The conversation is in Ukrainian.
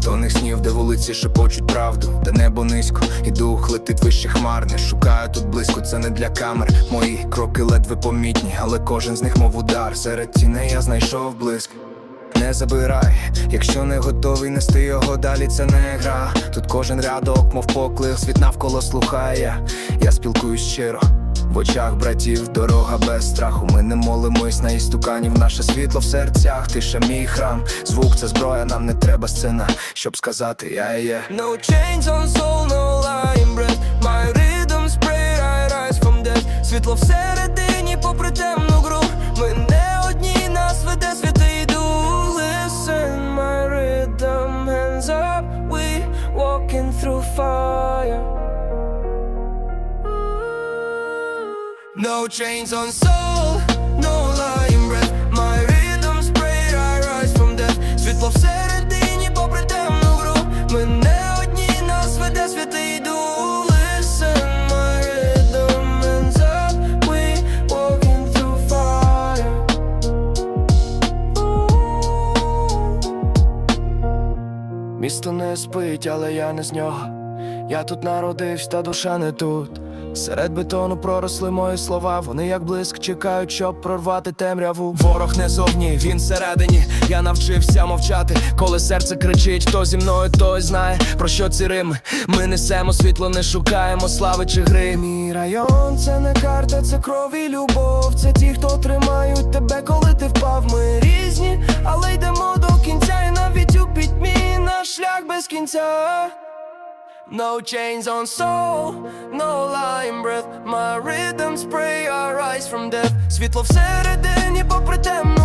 бетонних снів, де вулиці шепочуть правду, де небо низько, і дух летить вище хмар. Не шукаю тут близько, це не для камер. Мої кроки ледве помітні, але кожен з них мов удар. Серед тіней я знайшов блиск. Не забирай, якщо не готовий нести його далі, це не гра. Тут кожен рядок, мов поклик, світ навколо слухає. Я спілкуюсь щиро. В очах братів дорога без страху. Ми не молимось на істуканів, наше світло в серцях, тиша мій храм. Звук це зброя, нам не треба сцена, щоб сказати я є. No chains on soul, no lying breath. My rhythm spray, I rise from death. Світло всередині, попри темну гру. Ми не одні, нас веде святий дух. Listen, my rhythm, hands up. We walking through fire No chains on soul, no lying breath. My rhythm spray, I rise from death. Світло всередині, попри темну гру. Ми не одні, нас веде святий дух Listen, my rhythm hands up We walking through fire. Місто не спить, але я не з нього. Я тут народився, та душа не тут. Серед бетону проросли мої слова. Вони як блиск чекають, щоб прорвати темряву. Ворог не зовні, він всередині. Я навчився мовчати. Коли серце кричить, хто зі мною, той знає про що ці рими. Ми несемо світло, не шукаємо слави чи гри. Мій район це не карта, це кров і любов. Це ті, хто тримають тебе, коли ти впав. Ми різні, але йдемо до кінця, і навіть у пітьмі наш шлях без кінця. No chains on soul, no lying breath My rhythm spray, I rise from death Світло всередині, попри темну